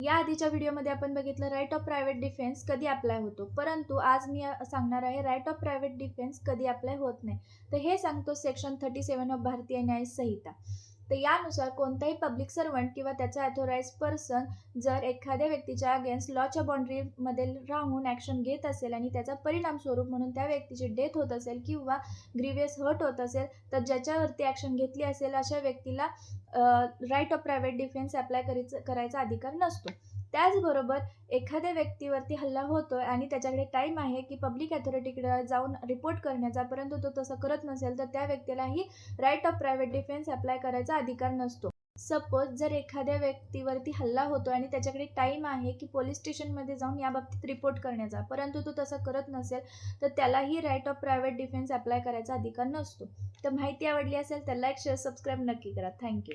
या आधीच्या व्हिडिओमध्ये आपण बघितलं राईट ऑफ प्रायव्हेट डिफेन्स कधी अप्लाय होतो. परंतु आज मी सांगणार आहे राईट ऑफ प्रायव्हेट डिफेन्स कधी अप्लाय होत नाही. तर हे सांगतो सेक्शन थर्टी सेवन ऑफ भारतीय न्याय संहिता तर यानुसार कोणताही पब्लिक सर्वंट किंवा त्याचा अथोराइज पर्सन जर एखाद्या व्यक्तीच्या अगेन्स्ट लॉच्या बाउंड्रीमध्ये राहून ॲक्शन घेत असेल आणि त्याचा परिणाम स्वरूप म्हणून त्या व्यक्तीची डेथ होत असेल किंवा ग्रीवियस हर्ट होत असेल तर ज्याच्यावरती ॲक्शन घेतली असेल अशा व्यक्तीला right of private defence apply करायचं करायचा अधिकार नसतो. त्याचबरोबर एखाद्या व्यक्तीवरती हल्ला होतोय आणि त्याच्याकडे टाईम आहे की पब्लिक अथॉरिटीकडे जाऊन रिपोर्ट करण्याचा परंतु तो तसं करत नसेल तर त्या व्यक्तीलाही right of private defence apply करायचा अधिकार नसतो. सपोज जर एखाद्या व्यक्तीवरती हल्ला होतो आणि त्याच्याकडे टाईम आहे की पोलीस स्टेशनमध्ये जाऊन या बाबतीत रिपोर्ट करण्याचा परंतु तो तसं करत नसेल तर त्यालाही right of private defence apply करायचा अधिकार नसतो. तर माहिती आवडली असेल तर लाईक शेअर सबस्क्राईब नक्की करा. थँक्यू